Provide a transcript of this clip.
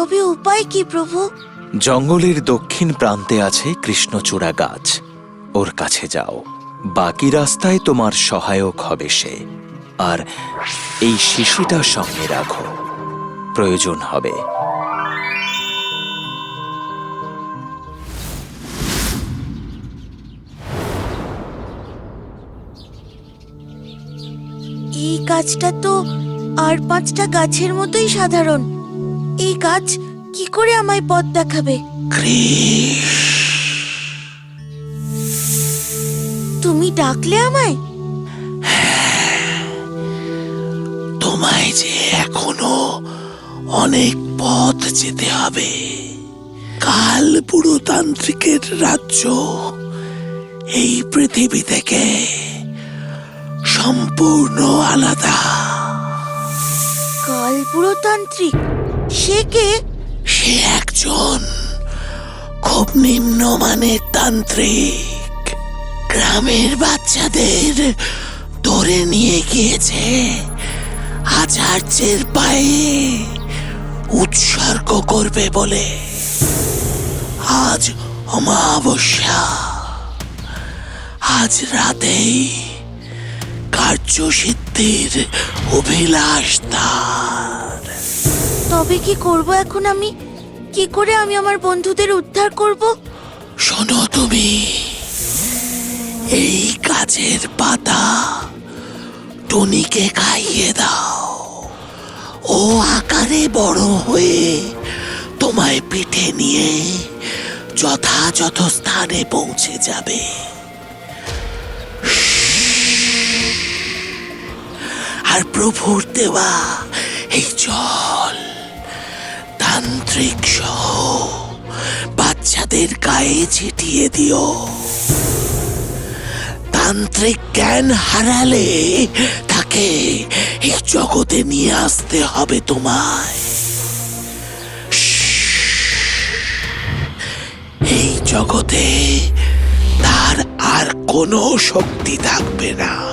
তবে উপায় কি প্রভু? জঙ্গলের দক্ষিণ প্রান্তে আছে কৃষ্ণচূড়া গাছ। ওর কাছে যাও। বাকি রাস্তায় তোমার সহায়ক হবে সে। আর এই শিশুটা সঙ্গে রাখো। প্রয়োজন হবে। এই গাছটা তো আর পাঁচটা গাছের মতোই সাধারণ। এই গাছ কি করে আমায় পথ দেখাবে? তুমি ডাকলে আমায়? তোমায় যে এখনও অনেক পথ যেতে হবে। কাল পুরোতান্ত্রিকের রাজ্য এই পৃথিবী থেকে সম্পূর্ণ আলাদা। কাল পুরোতান্ত্রিক? সে কে? সে একজন খুব নিম্নমানের তান্ত্রিক। গ্রামের বাচ্চাদের ধরে নিয়ে গিয়েছে আচার্যের পায়ে। উৎসর্গ করবে বলে আজ অমাবস্যা। আজ রাতেই কার্যসিদ্ধির অভিলাষ তার। তবে কি করব এখন আমি? কি করে আমি আমার বন্ধুদের উদ্ধার করব? শোনো তুমি। এই গাছের পাতা টনিকে খাইয়ে দাও। ও আকারে বড় হয়ে তোমায় পিঠে নিয়ে যথাযথ স্থানে পৌঁছে যাবে। আর প্রভুর দেওয়া এই জল তান্ত্রিক সহ বাচ্চাদের গায়ে ছিটিয়ে দিও। তান্ত্রিক জ্ঞান হারালে তাকে এই জগতে নিয়ে আসতে হবে তোমায়। এই জগতে তার আর কোনো শক্তি থাকবে না।